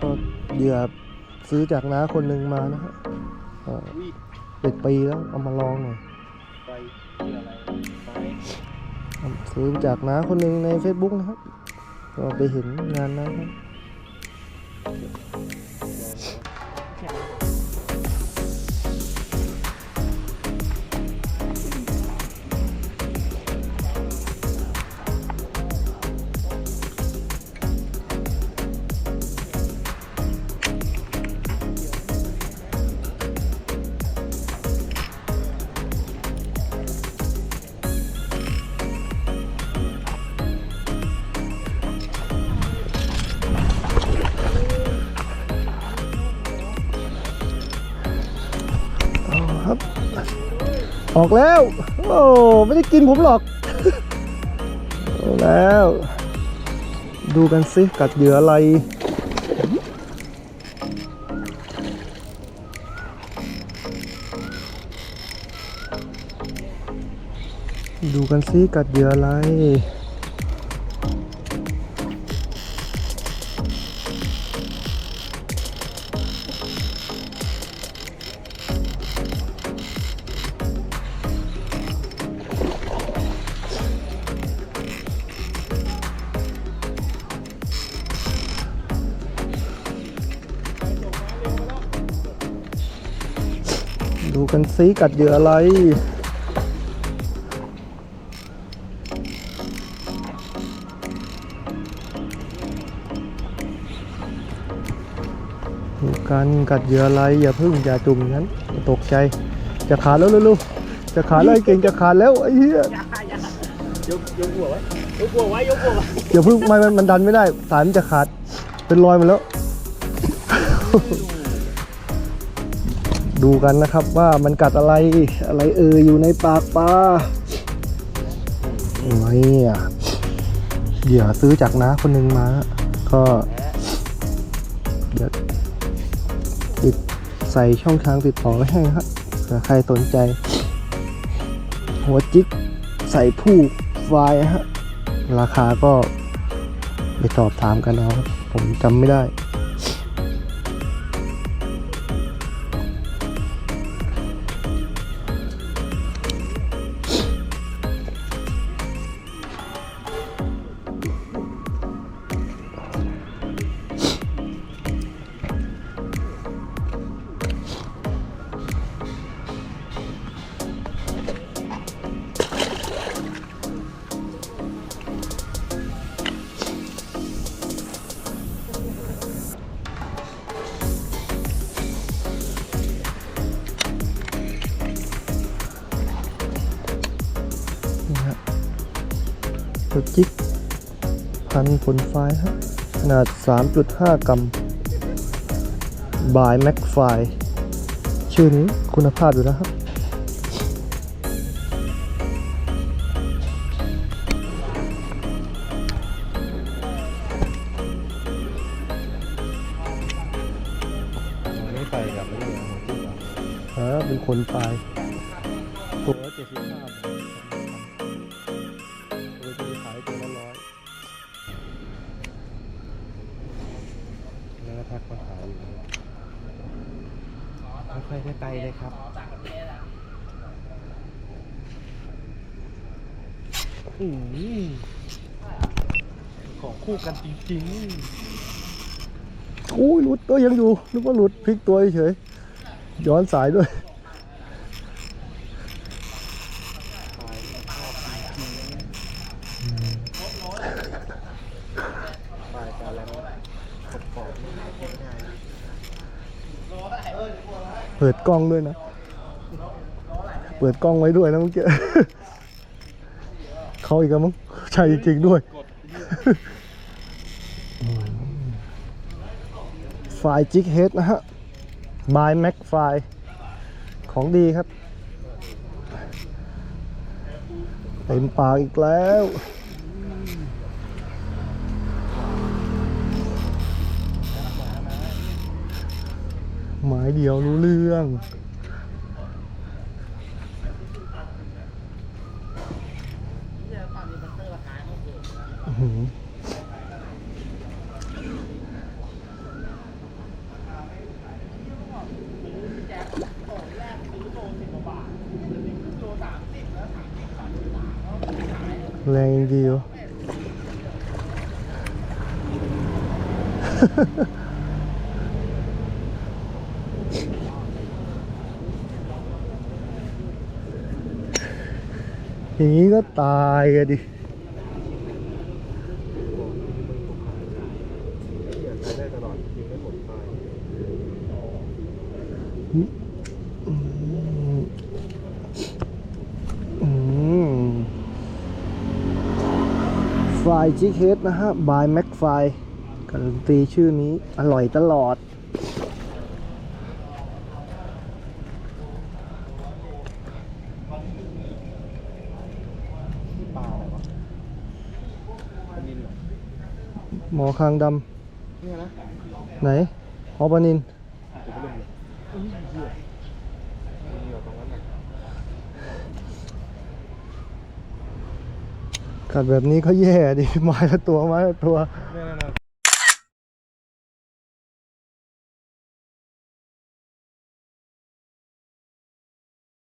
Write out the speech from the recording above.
ก็เหยื่อซื้อจากน้าคนหนึ่งมานะฮะเป็นปีแล้วเอามาลองหน่อยซื้อจากน้าคนหนึ่งใน Facebook นะครับ ก็ไปเห็นงานนะครับ ออกแล้ว โอ้ไม่ได้กินผมหรอกเอาแล้ว ดูกันสิกัดเหยื่ออะไร ดูกันสิกัดเหยื่ออะไร ดูกันซิกัดเหยื่ออะไรดูกันกัดเหยื่ออะไรอย่าพึ่งอย่าจุ่มงนั้นตกใจ จะขาดแล้วลูกจะขาดแล้วเก่งจะขาดแล้วไอ้เหี้ยยกยกหัวไว้ยกหัวไว้ยกหัวไว้อย่าพึ่งไม่มันดันไม่ได้สายมันจะขาดเป็นรอยมาแล้ว ดูกันนะครับว่ามันกัดอะไรอะไรเอออยู่ในปากปลาไม่อะเหยื่อซื้อจากน้าคนหนึ่งมา ก็เดี๋ยวติดใส่ช่องทางติดต่อไว้ให้ครับเผื่อใครสนใจ หัวจิกใส่ผู้ไฟฮะราคาก็ไปสอบถามกันเอาผมจำไม่ได้ ตัวจิกพันผลไฟล์ฮะขนาด 3.5 กรัมบายแม็กไฟชื่อนี้คุณภาพอยู่นะครับ ไม่ไปกับไม่เหลือหัวจิ้งฮะเป็นคนปลายตัวละเจ็ดสิบห้า ทักมาหาอยู่ไม่ค่อยได้ไปเลยครับอืมของคู่กันจริงๆอุ้ยหลุดตัวยังอยู่นึกว่าหลุดพลิกตัวเฉยย้อนสายด้วย ๆปลายปลาแล้วขอบขอบง่าย เปิดกล้องด้วยนะ เปิดกล้องไว้ด้วยนะเมื่อกี้เขาอีกแล้วมั้งใช่จริงๆด้วย ไฟล์จิกเฮดนะฮะบายแม็กไฟล์ของดีครับ เต็มปากอีกแล้ว หมายเดียวรู้เรื่อง แรงดีอยู่ อย่างนี้ก็ตายอะดิไงดิไม่หมดตายอืมไฟจิเคสนะฮะ บายแม็กไฟการันตีชื่อนี้อร่อยตลอด ที่ปลาอะไรวะปลานินเหรอ หมอคางดเนี่ยนะำไหนหอปลานินเดี๋ยวไปลงเลยอุ้ยเหี้ยมีอยู่ตรงนั้นน่ะกัดแบบนี้ก็แย่ดิไม้ละตัวไม้ละตัว เนี่ยนะ